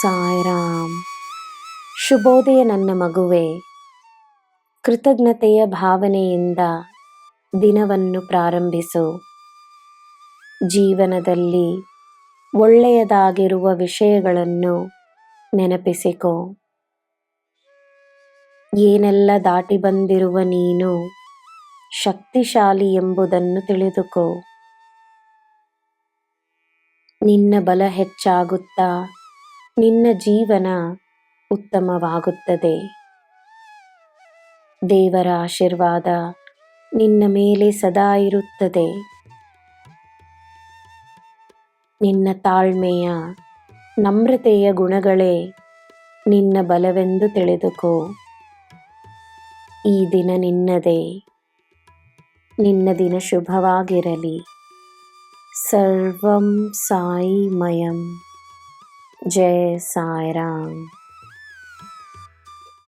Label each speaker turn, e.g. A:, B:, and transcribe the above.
A: ಸಾಯ್ರಾಮ್. ಶುಭೋದಯ ನನ್ನ ಮಗುವೆ. ಕೃತಜ್ಞತೆಯ ಭಾವನೆಯಿಂದ ದಿನವನ್ನು ಪ್ರಾರಂಭಿಸು. ಜೀವನದಲ್ಲಿ ಒಳ್ಳೆಯದಾಗಿರುವ ವಿಷಯಗಳನ್ನು ನೆನಪಿಸಿಕೊ. ಏನೆಲ್ಲ ದಾಟಿ ಬಂದಿರುವ ನೀನು ಶಕ್ತಿಶಾಲಿ ಎಂಬುದನ್ನು ತಿಳಿದುಕೋ. ನಿನ್ನ ಬಲ ಹೆಚ್ಚಾಗುತ್ತಾ? ನಿನ್ನ ಜೀವನ ಉತ್ತಮವಾಗುತ್ತದೆ. ದೇವರ ಆಶೀರ್ವಾದ ನಿನ್ನ ಮೇಲೆ ಸದಾ ಇರುತ್ತದೆ. ನಿನ್ನ ತಾಳ್ಮೆಯ ನಮ್ರತೆಯ ಗುಣಗಳೇ ನಿನ್ನ ಬಲವೆಂದು ತಿಳಿದುಕೋ. ಈ ದಿನ ನಿನ್ನದೇ. ನಿನ್ನ ದಿನ ಶುಭವಾಗಿರಲಿ. सर्वं साईमयं। जय साईराम।